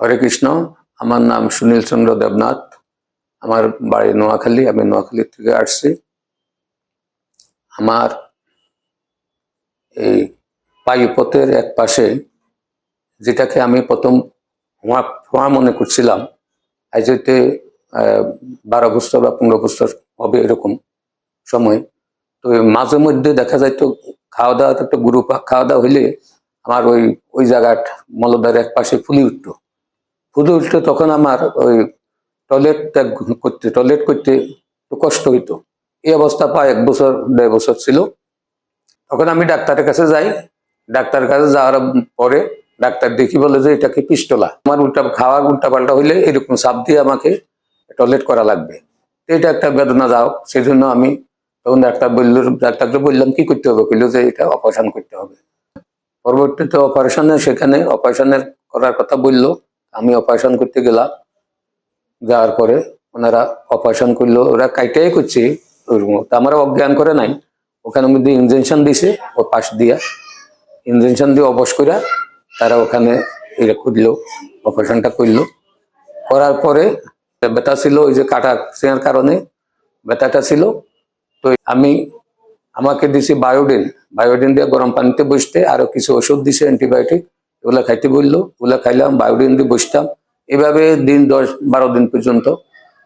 হরে কৃষ্ণ, আমার নাম সুনীল চন্দ্র দেবনাথ। আমার বাড়ি নোয়াখালী, আমি নোয়াখালী থেকে আসছি। আমার এই পায়ুপথের এক পাশে, যেটাকে আমি প্রথম ফোঁয়া ফোঁয়া মনে করছিলাম আজ হইতে বারো বছর বা পনেরো বছর হবে এরকম সময়। তো মাঝে মধ্যে দেখা যায় তো খাওয়া দাওয়া তো একটা গ্রুপ খাওয়া দাওয়া হইলে আমার ওই ওই জায়গাটা মলদার এক পাশে ফুলি উঠতো। ফুলি উঠতো তখন আমার ওই টয়লেট করতে টয়লেট করতে কষ্ট হইতো। এই অবস্থা প্রায় এক বছর, দেড় বছর ছিল। তখন আমি ডাক্তারের কাছে যাই। ডাক্তারের কাছে যাওয়ার পরে ডাক্তার দেখি বলে যে এটা কি পিস্টলা আমার উল্টা খাওয়া উল্টা পাল্টা হইলে এরকম চাপ দিয়ে আমাকে টয়লেট করা লাগবে। এটা একটা বেদনা যাও সেই জন্য আমি তখন ডাক্তার বলল, ডাক্তারকে বললাম, কি করতে হবে? বলল যে এটা অপারেশন করতে হবে। পরবর্তীতে অপারেশনে সেখানে অপারেশনের করার কথা বলল। আমি অপারেশন করতে গেলাম, যাওয়ার পরে ওনারা অপারেশন করল, ওরা কাইটাই করছে তা আমার অজ্ঞান করে নাই। ওখানে মধ্যে ইঞ্জেকশন দিছে, ও পাশ দিয়া। ইনজেকশন দিয়ে অবশ করে তারা ওখানে করল অপারেশনটা করল। করার পরে ব্যথা ছিল, ওই যে কাটা সেনার কারণে ব্যথাটা ছিল। তো আমি আমাকে দিছি বায়োডিন। বায়োডিন দিয়ে গরম পানিতে বসতে আরও কিছু ওষুধ দিছে অ্যান্টিবায়োটিক এগুলা খাইতে বলল ওগুলা খাইলাম, বায়োডিন দিয়ে বসতাম। এভাবে দিন দশ, বারো দিন পর্যন্ত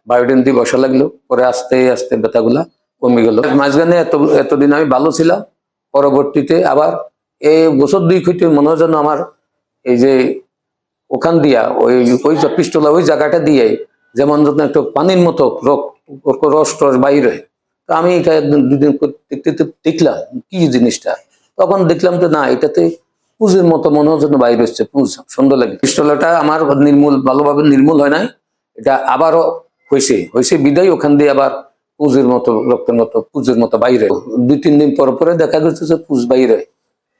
বায়োডিন দিয়ে বসা লাগল। পরে আস্তে আস্তে ব্যথাগুলা কমে গেল। মাঝখানে এত, এতদিন আমি ভালো ছিলাম। পরবর্তীতে আবার এই বছর দুই হইতে মনে হয় যেন আমার এই যে ওখান দিয়া, ওই ওই পিস্তলা, ওই জায়গাটা দিয়ে যেমন যখন একটু পানির মতো রস টস বাইরে তো আমি এটা দুদিন দেখলাম, কি জিনিসটা? তখন দেখলাম যে না, এটাতে পুজের মতো মনে হচ্ছে যেন বাইরে হচ্ছে পুজ, সুন্দর লাগে। পিস্তলাটা আমার নির্মূল, ভালোভাবে নির্মূল হয় নাই, এটা আবারও হয়েছে হয়েছে বিদায়, ওখান দিয়ে আবার পুজের মতো, রক্তের মতো, পুজোর মতো বাইরে। দুই, তিন দিন পর পরে দেখা গেছে যে পুজ বাইরে।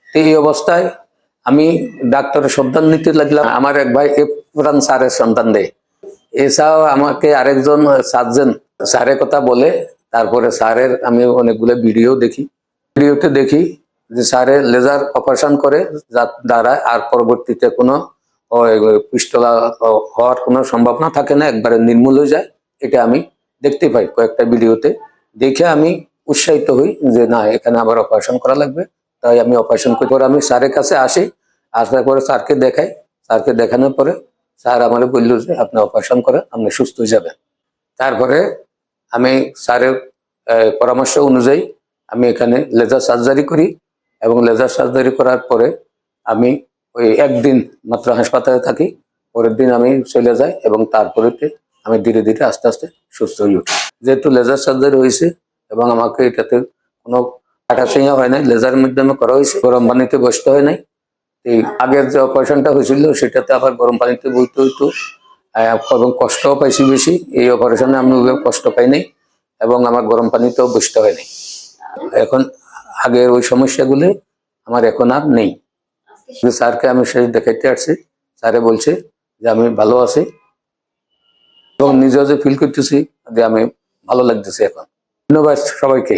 এই অবস্থায় আমি ডাক্তারের সন্তান নিতে লাগলাম। আমার এক ভাই এফরান স্যারের সন্তান দেয়। এছাড়াও আমাকে আরেকজন সার্জন স্যারের কথা বলে, তারপরে স্যারের আমি অনেকগুলো ভিডিও দেখি। ভিডিওতে দেখি যে স্যারের লেজার অপারেশন করে, যার দ্বারা আর পরবর্তীতে কোনো পিস্তলা হওয়ার কোনো সম্ভাবনা থাকে না, একবারে নির্মূল হয়ে যায়। এটা আমি দেখতে পাই কয়েকটা ভিডিওতে। দেখে আমি উৎসাহিত হই যে না, এখানে আবার অপারেশন করা লাগবে। তাই আমি অপারেশন করে। আমি স্যারের কাছে আসি। আসার পরে স্যারকে দেখাই। স্যারকে দেখানোর পরে স্যার আমার বলল যে, আপনি অপারেশন করে আপনি সুস্থ হয়ে যাবেন। তারপরে আমি স্যারের পরামর্শ অনুযায়ী আমি এখানে লেজার সার্জারি করি। এবং লেজার সার্জারি করার পরে আমি ওই একদিন মাত্র হাসপাতালে থাকি, পরের দিন আমি চলে যাই এবং তারপরে আমি ধীরে ধীরে আস্তে আস্তে সুস্থ হয়ে উঠি। যেহেতু লেজার সার্জারি হয়েছে এবং আমাকে এটাতে কোনো কাটা ছিঁড়া হয় নাই লেজারের মাধ্যমে করা হয়েছে, গরম পানিতে বসতে হয় নাই। এই আগের যে অপারেশনটা হয়েছিল, সেটাতে আবার গরম পানিতে বইতে হইতো। এবং কষ্টও পাইছি বেশি। এই অপারেশনে আমি কষ্ট পাই নাই এবং আমার গরম পানিতেও বসতে হয় নাই। এখন আগের ওই সমস্যাগুলি আমার এখন আর নেই। স্যারকে আমি সেই দেখাইতে আসছি। স্যারে বলছে যে আমি ভালো আছি এবং নিজেও যে ফিল করতেছি যে আমি ভালো লাগতেছি এখন। ধন্যবাদ সবাইকে।